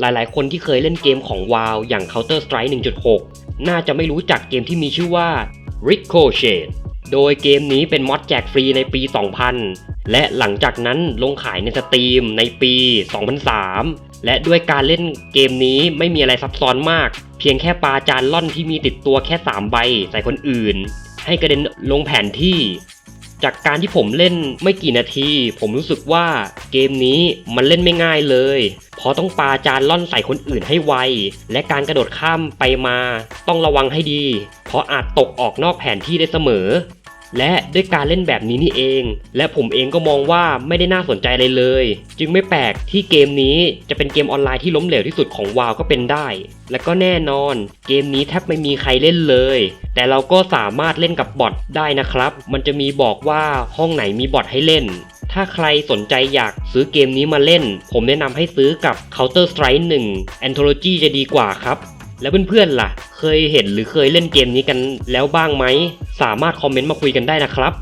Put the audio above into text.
หลายๆ คนที่เคยเล่นเกมของ WoW อย่าง Counter Strike 1.6 น่าจะไม่รู้จักเกมที่มีชื่อว่า Ricochet โดยเกมนี้เป็นมอดแจกฟรีในปี 2000 และหลังจากนั้นลงขายในสตรีมในปี 2003 และด้วยการเล่นเกมนี้ไม่มีอะไรซับซ้อนมาก เพียงแค่ปลาจานล่อนที่มีติดตัวแค่ 3 ใบใส่คนอื่น ให้กระเด็นลงแผนที่ จากการที่ผมเล่นไม่กี่นาที ผมรู้สึกว่าเกมนี้มันเล่นไม่ง่ายเลย เพราะต้องปาจานล่อนใส่คนอื่นให้ไว และการกระโดดข้ามไปมาต้องระวังให้ดี เพราะอาจตกออกนอกแผนที่ได้เสมอ และด้วยการเล่นแบบนี้นี่เอง และผมเองก็มองว่าไม่ได้น่าสนใจเลยเลย จึงไม่แปลกที่เกมนี้จะเป็นเกมออนไลน์ที่ล้มเหลวที่สุดของวาวก็เป็นได้ และก็แน่นอน เกมนี้แทบไม่มีใครเล่นเลย แต่เราก็สามารถเล่นกับบอทได้นะครับ มันจะมีบอกว่าห้องไหนมีบอทให้เล่นถ้าใครสนใจอยากซื้อเกมนี้มาเล่น ผมแนะนำให้ซื้อกับ Counter Strike 1 Anthology จะดีกว่าครับ แล้วเพื่อนๆล่ะ เคยเห็นหรือเคยเล่นเกมนี้กันแล้วบ้างไหม สามารถคอมเมนต์มาคุยกันได้นะครับ